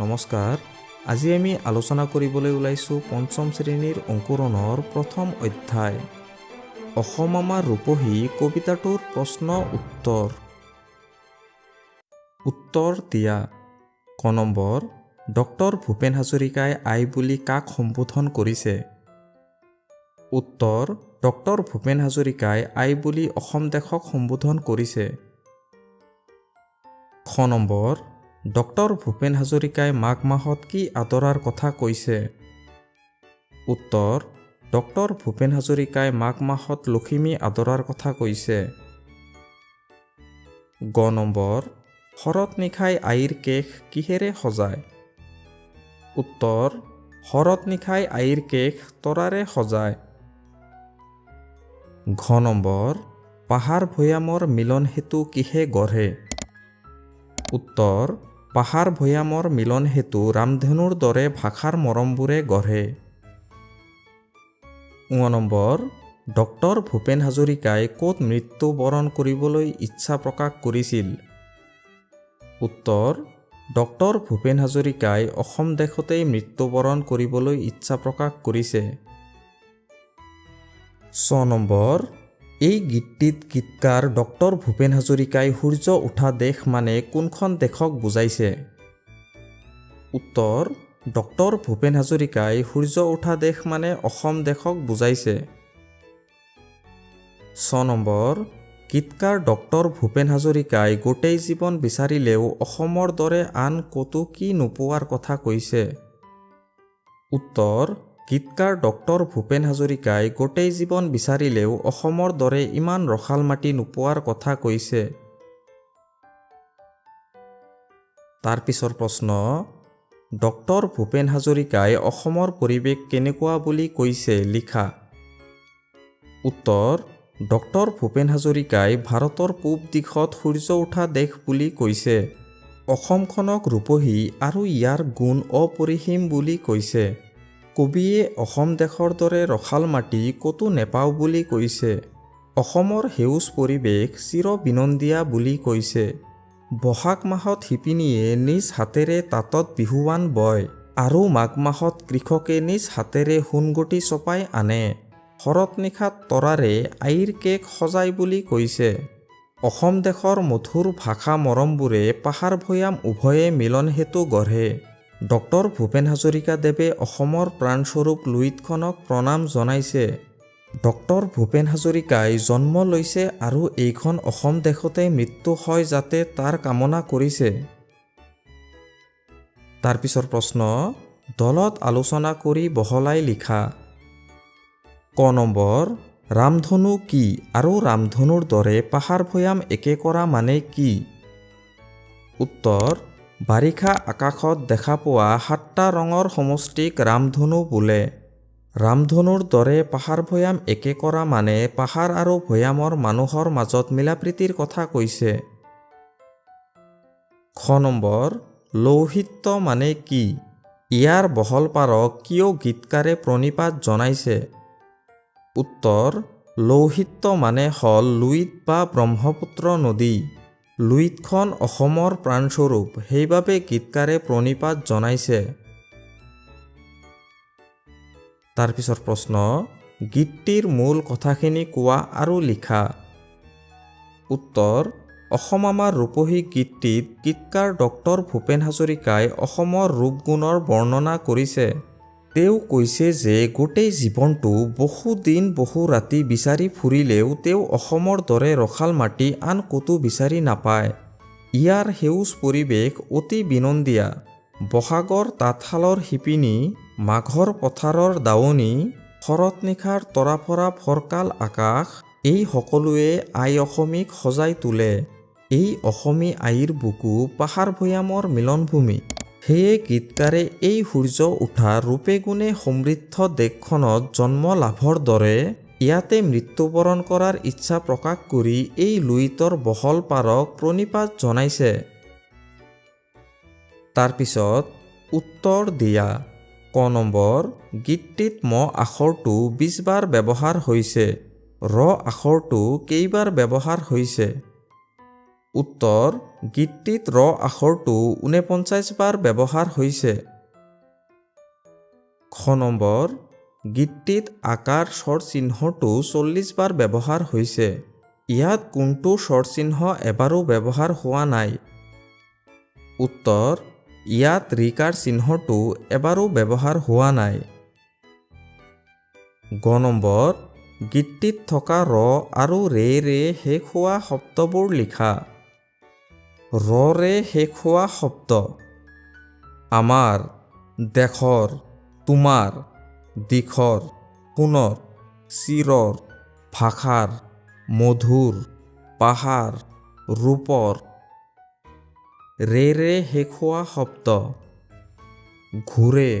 নমস্কাৰ। আজি আমি আলোচনা কৰিবলৈ ওলাইছোঁ পঞ্চম শ্ৰেণীৰ অংকুৰণৰ প্ৰথম অধ্যায়। অসম আমাৰ ৰূপহী কবিতাটোৰ প্ৰশ্ন উত্তৰ। উত্তৰ দিয়া। ক নম্বৰ ডক্টৰ ভূপেন হাজৰিকাই আই বুলি কাক সম্বোধন কৰিছে? উত্তৰ ডক্টৰ ভূপেন হাজৰিকাই আই বুলি অসম দেশক সম্বোধন কৰিছে। খ নম্বৰ ডক্টৰ ভূপেন হাজৰিকাই মাঘ মাহত কি আদৰাৰ কথা কৈছে? উত্তৰ, ডক্টৰ ভূপেন হাজৰিকাই মাঘ মাহত লখিমী আদৰাৰ কথা কৈছে। গ নম্বৰ শৰৎ নিশাই আইৰ কেশ কিহেৰে সজায়? উত্তৰ শৰৎ নিশাই আইৰ কেশ তৰাৰে সজায়। ঘ নম্বৰ, পাহাৰ ভৈয়ামৰ মিলন সেতু কিহে গঢ়ে? উত্তৰ পাহাৰ ভৈয়ামৰ মিলন সেতু ৰামধেনুৰ দৰে ভাষাৰ মৰমবোৰে গঢ়ে। ঙ নম্বৰ ডক্টৰ ভূপেন হাজৰিকাই ক'ত মৃত্যুবৰণ কৰিবলৈ ইচ্ছা প্ৰকাশ কৰিছিল? উত্তৰ ডক্টৰ ভূপেন হাজৰিকাই অসম দেশতেই মৃত্যুবৰণ কৰিবলৈ ইচ্ছা প্ৰকাশ কৰিছে। ছ নম্বৰ এই গীতটিত গীতকাৰ ডক্টৰ ভূপেন হাজৰিকাই সূৰ্য উঠা দেশ মানে কোনখন দেশক বুজাইছে? উত্তৰ ডক্টৰ ভূপেন হাজৰিকাই সূৰ্য উঠা দেশ মানে অসম দেশক বুজাইছে। ছ নম্বৰ গীতকাৰ ডক্টৰ ভূপেন হাজৰিকাই গোটেই জীৱন বিচাৰিলেও অসমৰ দৰে আন ক'তো কি নোপোৱাৰ কথা কৈছে? উত্তৰ গীতকাৰ ডক্টৰ ভূপেন হাজৰিকাই গোটেই জীৱন বিচাৰিলেও অসমৰ দৰে ইমান ৰসাল মাটি নোপোৱাৰ কথা কৈছে। তাৰ পিছৰ প্ৰশ্ন ডক্টৰ ভূপেন হাজৰিকাই অসমৰ পৰিৱেশ কেনেকুৱা বুলি কৈছে লিখা। উত্তৰ ডক্টৰ ভূপেন হাজৰিকাই ভাৰতৰ পূব দিশত সূৰ্য উঠা দেশ বুলি কৈছে। অসমখনক ৰূপহী আৰু ইয়াৰ গুণ অপৰিসীম বুলি কৈছে। কবিয়ে অসম দেশৰ দৰে ৰসাল মাটি ক'তো নেপাওঁ বুলি কৈছে। অসমৰ সেউজ পৰিৱেশ চিৰ বিনন্দীয়া বুলি কৈছে। বহাগ মাহত শিপিনীয়ে নিজ হাতেৰে তাঁতত বিহুৱান বয় আৰু মাঘ মাহত কৃষকে নিজ হাতেৰে সোণগুটি চপাই আনে। শৰৎ নিশাত তৰাৰে আইৰ কেক সজায় বুলি কৈছে। অসম দেশৰ মধুৰ ভাষা মৰমবোৰে পাহাৰ ভৈয়াম উভয়ে মিলন সেতু গঢ়ে। ডক্টৰ ভূপেন হাজৰিকাদেৱে অসমৰ প্ৰাণস্বৰূপ লুইতখনক প্ৰণাম জনাইছে। ডক্টৰ ভূপেন হাজৰিকাই জন্ম লৈছে আৰু এইখন অসম দেশতে মৃত্যু হয় যাতে তাৰ কামনা কৰিছে। তাৰ পিছৰ প্ৰশ্ন দলত আলোচনা কৰি বহলাই লিখা। ক নম্বৰ ৰামধনু কি আৰু ৰামধনুৰ দৰে পাহাৰ ভৈয়াম একে কৰা মানে কি? উত্তৰ বাৰিষা আকাশত দেখা পোৱা সাতটা ৰঙৰ সমষ্টিক ৰামধনু বোলে। ৰামধনুৰ দৰে পাহাৰ ভৈয়াম একে কৰা মানে পাহাৰ আৰু ভৈয়ামৰ মানুহৰ মাজত মিলাপ্ৰীতিৰ কথা কৈছে। খ নম্বৰ, লৌহিত্য মানে কি? ইয়াৰ বহল পাৰক কিয় গীতকাৰে প্ৰণিপাত জনাইছে? উত্তৰ, লৌহিত্য মানে হ'ল লুইত বা ব্ৰহ্মপুত্ৰ নদী। লুইতখন অসমৰ প্ৰাণস্বৰূপ। সেইবাবে গীতকাৰে প্ৰণিপাত জনাইছে। তাৰ পিছৰ প্ৰশ্ন গীতটিৰ মূল কথাখিনি কোৱা আৰু লিখা। উত্তৰ অসম আমাৰ ৰূপহী গীতটিত গীতকাৰ ডক্টৰ ভূপেন হাজৰিকাই অসমৰ ৰূপগুণৰ বৰ্ণনা কৰিছে। তেওঁ কৈছে যে গোটেই জীৱনটো বহু দিন বহু ৰাতি বিচাৰি ফুৰিলেও তেওঁ অসমৰ দৰে ৰসাল মাটি আন ক'তো বিচাৰি নাপায়। ইয়াৰ সেউজ পৰিৱেশ অতি বিনন্দীয়া। বহাগৰ তাঁতশালৰ শিপিনী, মাঘৰ পথাৰৰ দাৱনী শৰৎ নিশাৰ তৰাফৰা ফৰকাল আকাশ, এই সকলোৱে আই অসমীক সজাই তোলে। এই অসমী আইৰ বুকু পাহাৰ ভৈয়ামৰ মিলনভূমি। সেয়ে গীতকাৰে এই সূৰ্য উঠা ৰূপে গুণে সমৃদ্ধ দেশখনত জন্ম লাভৰ দৰে ইয়াতে মৃত্যুবৰণ কৰাৰ ইচ্ছা প্ৰকাশ কৰি এই লুইতৰ বহল পাৰক প্ৰণিপাত জনাইছে। তাৰপিছত উত্তৰ দিয়া, ক নম্বৰ, গীতটিত ম আখৰটো বিছবাৰ ব্যৱহাৰ হৈছে, ৰ আখৰটো কেইবাৰ ব্যৱহাৰ হৈছে। উত্তৰ, গীতটিত ৰ আখৰটো ঊনপঞ্চাছ বাৰ ব্যৱহাৰ হৈছে। খ নম্বৰ, গীতটিত আকাৰ স্বৰ চিহ্নটো চল্লিছ বাৰ ব্যৱহাৰ হৈছে। ইয়াত কোনটো স্বৰ চিহ্ন এবাৰো ব্যৱহাৰ হোৱা নাই? উত্তৰ, ইয়াত ৰিকাৰ চিহ্নটো এবাৰো ব্যৱহাৰ হোৱা নাই। গ নম্বৰ, গীতটিত থকা ৰ আৰু ৰেৰে শেষ হোৱা শব্দবোৰ লিখা। ৰে শেষ হোৱা শব্দ। আমাৰ, দেশৰ, তোমাৰ, দিশৰ সোণৰ চিৰৰ, ভাষাৰ, মধুৰ, পাহাৰ, ৰূপৰ। ৰেৰে শেষ হোৱা শব্দ। ঘূৰে,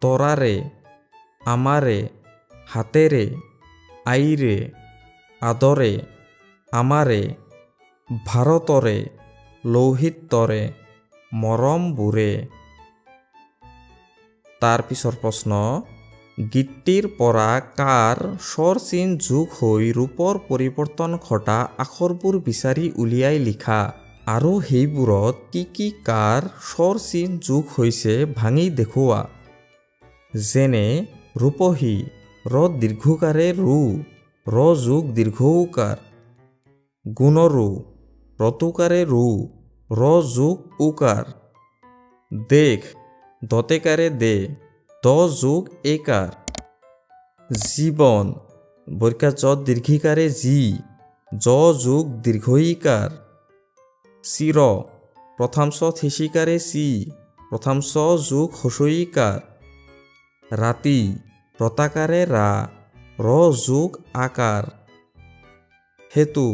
তৰাৰে, আমাৰে, হাতেৰে, আইৰে, আদৰে, আমাৰে, ভাৰতৰে। লৌহিত্যৰে মৰমবোৰে তাৰ পিছৰ প্ৰশ্ন গীতটিৰ পৰা কাৰ স্বৰ চিন যোগ হৈ ৰূপৰ পৰিৱৰ্তন ঘটা আখৰবোৰ বিচাৰি উলিয়াই লিখা? আৰু সেইবোৰত কি কি কাৰ স্বৰ চিন যোগ হৈছে ভাঙি দেখুওৱা? যেনে, ৰূপহী, ৰ দীৰ্ঘকাৰে ৰু, ৰ যোগ দীৰ্ঘ উকাৰ গুণৰু ৰতুকাৰে ৰু ৰ যোগ উকাৰ দেশ দতেকাৰে দে দ যোগ একাৰ জীৱন বৰ্গা জ দীৰ্ঘিকাৰে জি জ যোগ চিৰ প্ৰথম চ থিচিকাৰে চি প্ৰথম চ যোগ হচইকাৰ ৰাতি ৰতাকাৰে ৰা ৰ যোগ আকাৰ সেতু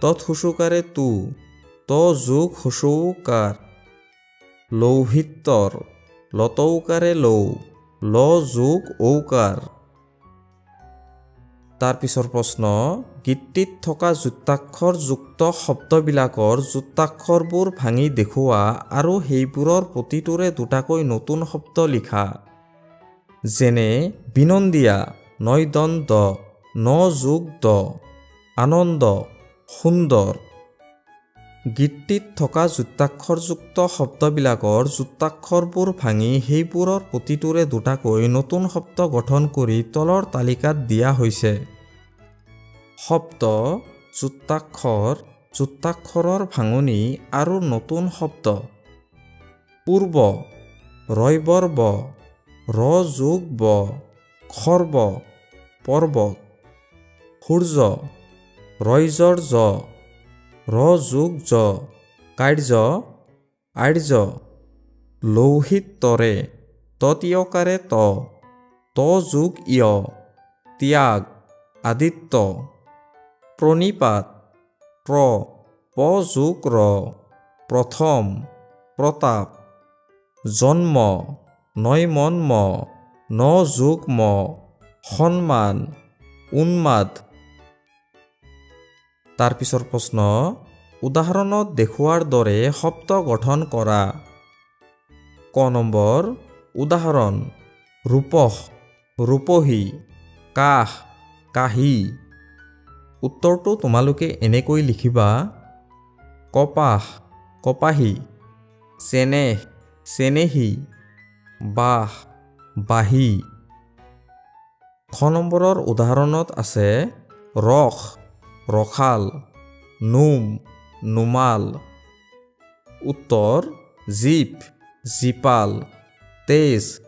তৎ তু ত যোগ হুচৌকাৰ লৌহিত্যৰ লতৌকাৰে লৌ ল যোগ ঔকাৰ তাৰ পিছৰ প্ৰশ্ন গীতটিত থকা যুক্তাক্ষৰযুক্ত শব্দবিলাকৰ যুক্তাক্ষৰবোৰ ভাঙি দেখুওৱা আৰু সেইবোৰৰ প্ৰতিটোৰে দুটাকৈ নতুন শব্দ লিখা। যেনে, বিনন্দিয়া নয়দন দ ন যোগ দ, আনন্দ। সুন্দৰ। গীতটিত থকা যুক্তাক্ষৰযুক্ত শব্দবিলাকৰ যুক্তাক্ষৰবোৰ ভাঙি সেইবোৰৰ প্ৰতিটোৰে দুটাকৈ নতুন শব্দ গঠন কৰি তলৰ তালিকাত দিয়া হৈছে। শব্দ যুক্তাক্ষৰ যুক্তাক্ষৰৰ ভাঙনি আৰু নতুন শব্দ। পূৰ্ব ৰয়বৰ ব ৰ যোগ ব খৰ্ব পৰ্বত সূৰ্য ৰইজৰ জ ৰ যোগ জ, কাৰ্য, আৰ্য, লৌহিত তৰে, ততীয়কাৰে ত ত যোগ ইয় ত্যাগ, আদিত্য প্ৰণিপাত প্ৰ প যোগ ৰ প্ৰথম প্ৰতাপ জন্ম নয়মন্ম ন যোগ ম সন্মান, উন্মাদ তাৰ পিছৰ প্ৰশ্ন উদাহৰণত দেখুওৱাৰ দৰে শব্দ গঠন কৰা। ক নম্বৰ উদাহৰণ ৰূপহ ৰূপহী কাহ কাহি। উত্তৰটো তোমালোকে এনেকৈ লিখিবা কপাহ কপাহী চেনেহ চেনেহী বাহ বাঁহী। খ নম্বৰৰ উদাহৰণত আছে ৰস ৰখাল নোম, নোমাল। উত্তৰ জীপ, জীপাল। তেজ,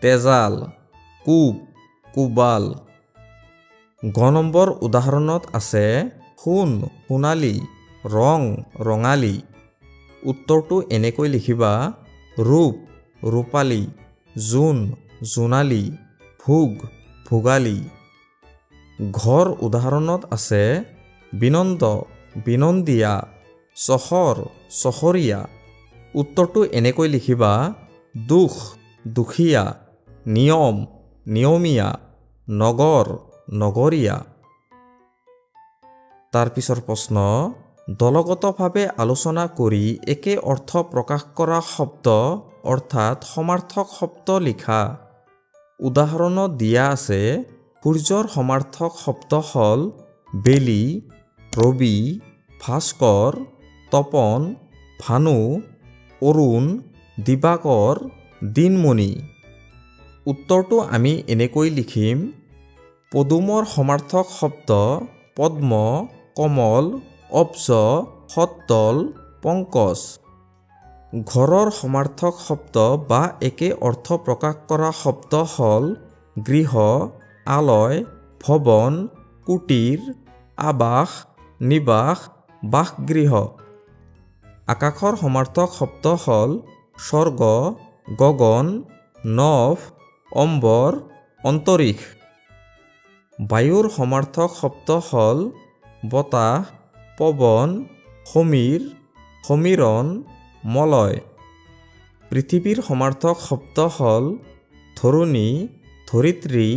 তেজাল। কোব, কোবাল। গ নম্বৰ উদাহৰণত আছে সোণ সোণালী ৰং ৰঙালী। উত্তৰটো এনেকৈ লিখিবা, ৰূপ, ৰূপালী, জোন, জোনালী, ভোগ, ভোগালী। ঘৰ উদাহৰণত আছে বিনন্দ, বিনন্দীয়া, চহৰ, চহৰীয়া। উত্তৰটো এনেকৈ লিখিবা, দুখ, দুখীয়া, নিয়ম, নিয়মীয়া, নগৰ, নগৰীয়া। তাৰ পিছৰ প্ৰশ্ন, দলগতভাৱে আলোচনা কৰি একে অৰ্থ প্ৰকাশ কৰা শব্দ, অৰ্থাৎ সমাৰ্থক শব্দ লিখা। উদাহৰণত দিয়া আছে, সূৰ্যৰ সমাৰ্থক শব্দ হ'ল বেলি ৰবি ভাস্কৰ তপন, ভানু অৰুণ দিবাকৰ দিনমণি। উত্তৰটো আমি এনেকৈ লিখিম, পদুমৰ সমাৰ্থক শব্দ পদ্ম, কমল, অব্জ, সত্তল পংকজ ঘৰৰ সমাৰ্থক শব্দ বা একে অৰ্থ প্ৰকাশ কৰা শব্দ হ'ল গৃহ, আলয়, ভৱন, কুটীৰ, আৱাস নিবাস, বাসগৃহ। আকাশৰ সমাৰ্থক শব্দ হ'ল স্বৰ্গ, গগন, নভ, অম্বৰ, অন্তৰীক্ষ। বায়ুৰ সমাৰ্থক শব্দ হ'ল বতাহ, পৱন, সমীৰ, সমীৰণ, মলয়। পৃথিৱীৰ সমাৰ্থক শব্দ হ'ল ধৰণী, ধৰিত্ৰী,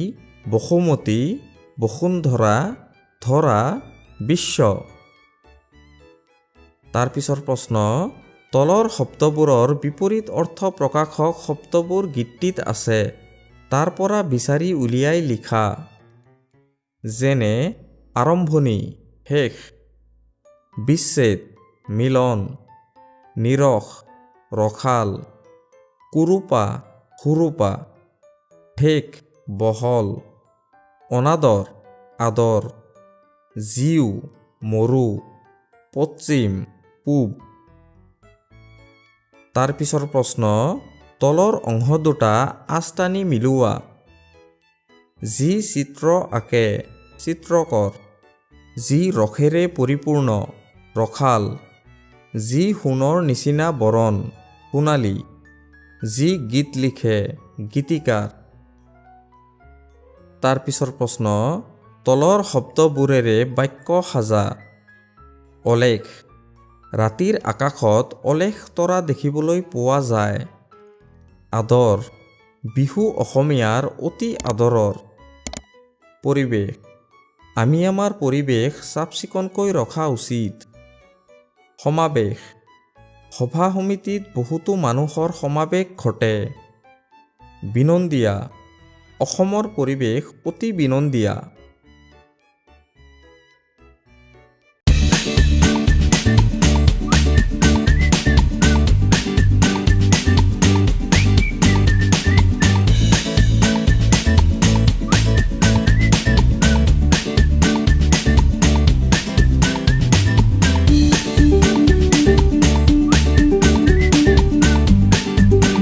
বসুমতী, বসুন্ধৰা, ধৰা বিশ্ব। তাৰ পিছৰ প্ৰশ্ন, তলৰ শব্দবোৰৰ বিপৰীত অৰ্থ প্ৰকাশক শব্দবোৰ গীতটিত আছে, তাৰ পৰা বিচাৰি উলিয়াই লিখা। যেনে, আৰম্ভণি, শেষ, বিচ্ছেদ, মিলন, নিৰস, ৰসাল, কুৰূপা, সুৰূপা ঠেক বহল, অনাদৰ, আদৰ। জিউ মৰু পশ্চিম পূব। তাৰ পিছৰ প্ৰশ্ন তলৰ অংশ দুটা আঁচটানি মিলোৱা। যি চিত্ৰ আঁকে চিত্ৰকৰ যি ৰসেৰে পৰিপূৰ্ণ ৰসাল। যি সোণৰ নিচিনা বৰণ সোণালী। যি গীত লিখে গীতিকাৰ। তাৰ পিছৰ প্ৰশ্ন তলৰ শব্দবোৰেৰে বাক্য সাজা। অলেখ। ৰাতিৰ আকাশত অলেখ তৰা দেখিবলৈ পোৱা যায়। আদৰ। বিহু অসমীয়াৰ অতি আদৰৰ। পৰিৱেশ। আমি আমাৰ পৰিৱেশ চাফ চিকুণকৈ ৰখা উচিত। সমাৱেশ। সভা সমিতিত বহুতো মানুহৰ সমাৱেশ ঘটে। বিনন্দীয়া। অসমৰ পৰিৱেশ অতি বিনন্দীয়া।